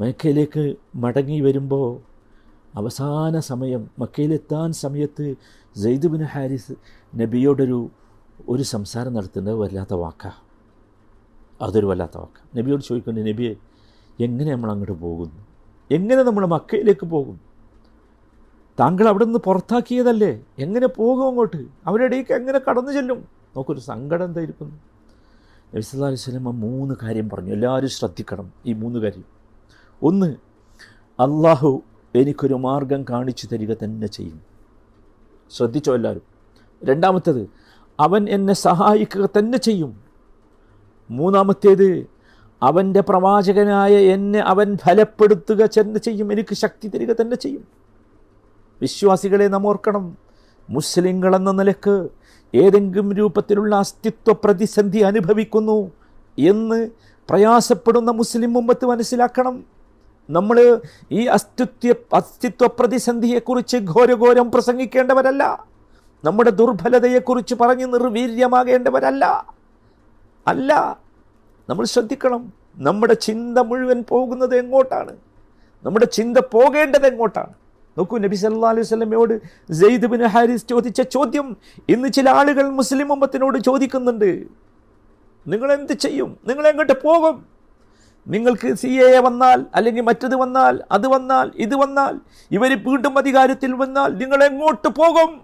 മക്കയിലേക്ക് മടങ്ങി വരുമ്പോൾ അവസാന സമയം മക്കയിലെത്താൻ സമയത്ത് സെയ്ദ് ബിൻ ഹാരിസ് നബിയോടൊരു ഒരു സംസാരം നടത്തുന്നത് വല്ലാത്ത വാക്കാണ് അതൊരു വല്ലാത്ത വാക്കാണ് നബിയോട് ചോദിക്കുന്നത് നബിയെ എങ്ങനെ നമ്മൾ അങ്ങോട്ട് പോകുന്നു? എങ്ങനെ നമ്മൾ മക്കയിലേക്ക് പോകും താങ്കൾ അവിടെ നിന്ന് പുറത്താക്കിയതല്ലേ? എങ്ങനെ പോകും അങ്ങോട്ട്? അവരുടെ ഇടയ്ക്ക് എങ്ങനെ കടന്നു ചെല്ലും? നോക്കൊരു സങ്കടം എന്തായിരിക്കുന്നു നബിസ് അലൈഹി വസല്ലം മൂന്ന് കാര്യം പറഞ്ഞു. എല്ലാവരും ശ്രദ്ധിക്കണം ഈ മൂന്ന് കാര്യം. ഒന്ന് അള്ളാഹു എനിക്കൊരു മാർഗം കാണിച്ചു തരിക തന്നെ ചെയ്യും. ശ്രദ്ധിച്ചോ എല്ലാവരും? രണ്ടാമത്തേത് അവൻ എന്നെ സഹായിക്കുക തന്നെ ചെയ്യും. മൂന്നാമത്തേത് അവന്റെ പ്രവാചകനായ എന്നെ അവൻ ഫലപ്പെടുത്തുക തന്നെ ചെയ്യും. എനിക്ക് ശക്തി തരിക തന്നെ ചെയ്യും. വിശ്വാസികളെ നാം ഓർക്കണം. മുസ്ലിങ്ങളെന്ന നിലയ്ക്ക് ഏതെങ്കിലും രൂപത്തിലുള്ള അസ്തിത്വ പ്രതിസന്ധി അനുഭവിക്കുന്നു എന്ന് പ്രയാസപ്പെടുന്ന മുസ്ലിം മുമ്പത്ത് മനസ്സിലാക്കണം. നമ്മൾ ഈ അസ്തിത്വ അസ്തിത്വ പ്രതിസന്ധിയെക്കുറിച്ച് ഘോരഘോരം പ്രസംഗിക്കേണ്ടവരല്ല. നമ്മുടെ ദുർബലതയെക്കുറിച്ച് പറഞ്ഞ് നിർവീര്യമാകേണ്ടവരല്ല. അല്ല നമ്മൾ ശ്രദ്ധിക്കണം. നമ്മുടെ ചിന്ത മുഴുവൻ പോകുന്നത് എങ്ങോട്ടാണ്? നമ്മുടെ ചിന്ത പോകേണ്ടത് എങ്ങോട്ടാണ്? നോക്കൂ നബി സല്ലാ അലൈഹി സ്വലമയോട് ജെയ്ദ് ബിൻ ഹാരിസ് ചോദിച്ച ചോദ്യം ഇന്ന് ചില ആളുകൾ മുസ്ലിം ഉമ്മത്തിനോട് ചോദിക്കുന്നുണ്ട്. നിങ്ങൾ എന്ത് ചെയ്യും? നിങ്ങൾ എങ്ങോട്ട് പോകും? നിങ്ങൾക്ക് സി എ എ വന്നാൽ അല്ലെങ്കിൽ മറ്റത് വന്നാൽ അത് വന്നാൽ ഇത് വന്നാൽ ഇവർ വീണ്ടും അധികാരത്തിൽ വന്നാൽ നിങ്ങൾ എങ്ങോട്ട് പോകും?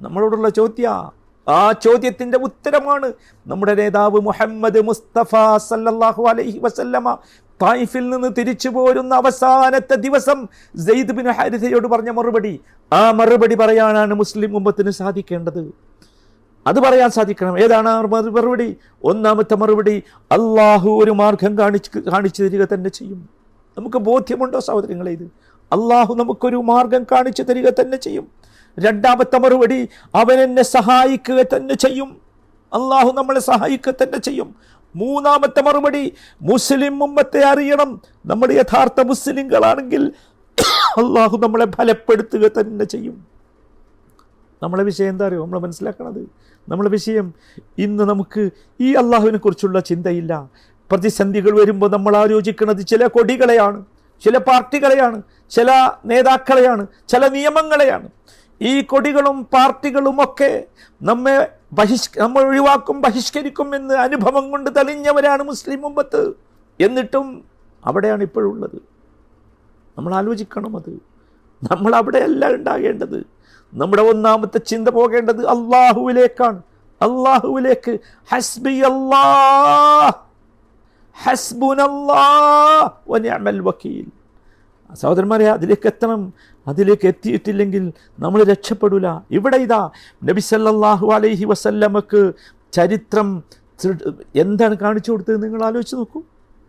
നമ്മളോടുള്ള ചോദ്യ. ആ ചോദ്യത്തിന്റെ ഉത്തരമാണ് നമ്മുടെ നേതാവ് മുഹമ്മദ് മുസ്തഫ സല്ലാഹു അലൈഹി വസല്ലമ തായിഫിൽ നിന്ന് തിരിച്ചു പോരുന്ന അവസാനത്തെ ദിവസം സെയ്ദ് ബിൻ ഹരിതയോട് പറഞ്ഞ മറുപടി. ആ മറുപടി പറയാനാണ് മുസ്ലിം ഉമ്മത്തിന് സാധിക്കേണ്ടത്. അത് പറയാൻ സാധിക്കണം. ഏതാണ് മറുപടി? ഒന്നാമത്തെ മറുപടി അള്ളാഹു ഒരു മാർഗം കാണിച്ച് കാണിച്ചു തരിക തന്നെ ചെയ്യും. നമുക്ക് ബോധ്യമുണ്ടോ സഹോദരങ്ങളെ ഇത്? അള്ളാഹു നമുക്കൊരു മാർഗം കാണിച്ചു തരിക തന്നെ ചെയ്യും. രണ്ടാമത്തെ മറുപടി അവൻ എന്നെ സഹായിക്കുക തന്നെ ചെയ്യും. അള്ളാഹു നമ്മളെ സഹായിക്കുക തന്നെ ചെയ്യും. മൂന്നാമത്തെ മറുപടി മുസ്ലിം ഉമ്മത്തെ അറിയണം. നമ്മൾ യഥാർത്ഥ മുസ്ലിങ്ങളാണെങ്കിൽ അള്ളാഹു നമ്മളെ ഫലപ്പെടുത്തുക തന്നെ ചെയ്യും. നമ്മളെ വിഷയം എന്താ അറിയോ? നമ്മൾ മനസ്സിലാക്കണത്. നമ്മളെ വിഷയം ഇന്ന് നമുക്ക് ഈ അള്ളാഹുവിനെ കുറിച്ചുള്ള ചിന്തയില്ല. പ്രതിസന്ധികൾ വരുമ്പോൾ നമ്മൾ ആലോചിക്കുന്നത് ചില കൊടികളെയാണ് ചില പാർട്ടികളെയാണ് ചില നേതാക്കളെയാണ് ചില നിയമങ്ങളെയാണ്. ഈ കൊടികളും പാർട്ടികളും ഒക്കെ നമ്മെ ബഹിഷ് നമ്മൾ ഒഴിവാക്കും ബഹിഷ്കരിക്കും എന്ന് അനുഭവം കൊണ്ട് തെളിഞ്ഞവരാണ് മുസ്ലിം മുമ്പത്ത് എന്നിട്ടും അവിടെയാണ് ഇപ്പോഴുള്ളത്. നമ്മൾ ആലോചിക്കണം അത്. നമ്മൾ അവിടെയല്ല ഉണ്ടാകേണ്ടത്. നമ്മുടെ ഒന്നാമത്തെ ചിന്ത പോകേണ്ടത് അള്ളാഹുവിലേക്കാണ് അള്ളാഹുവിലേക്ക് ഹസ്ബി വനിഅമൽ വക്കീൽ. സഹോദരന്മാരെ അതിലേക്ക് എത്തണം. അതിലേക്ക് എത്തിയിട്ടില്ലെങ്കിൽ നമ്മൾ രക്ഷപ്പെടൂല. ഇവിടെ ഇതാ നബി സല്ലാഹു അലൈഹി വസല്ലമക്ക് ചരിത്രം എന്താണ് കാണിച്ചു കൊടുത്തത് നിങ്ങൾ ആലോചിച്ച് നോക്കൂ.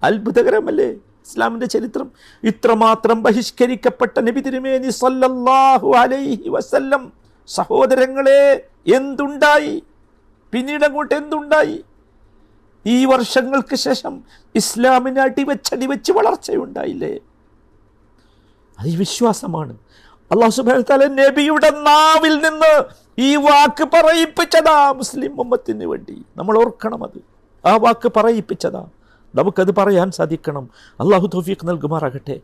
അത്ഭുതകരമല്ലേ? ഇസ്ലാമിന്റെ ചരിത്രം ഇത്രമാത്രം ബഹിഷ്കരിക്കപ്പെട്ട നബി തിരുമേനി സല്ലല്ലാഹു അലൈഹി വസല്ലം. സഹോദരങ്ങളെ എന്തുണ്ടായി? പിന്നീട് അങ്ങോട്ട് എന്തുണ്ടായി? ഈ വർഷങ്ങൾക്ക് ശേഷം ഇസ്ലാമിനെ അടിവെച്ച് അടിവെച്ച് വളർച്ചയുണ്ടായില്ലേ? അത് ഈ വിശ്വാസമാണ്. അള്ളാഹു താല നബിയുടെ നാവിൽ നിന്ന് ഈ വാക്ക് പറയിപ്പിച്ചതാ മുസ്ലിം മുമ്പത്തിന് വേണ്ടി. നമ്മൾ ഓർക്കണം അത്. ആ വാക്ക് പറയിപ്പിച്ചതാ. നമുക്കത് പറയാൻ സാധിക്കണം. അള്ളാഹു തൗഫീഖ് നൽകുമാറാകട്ടെ.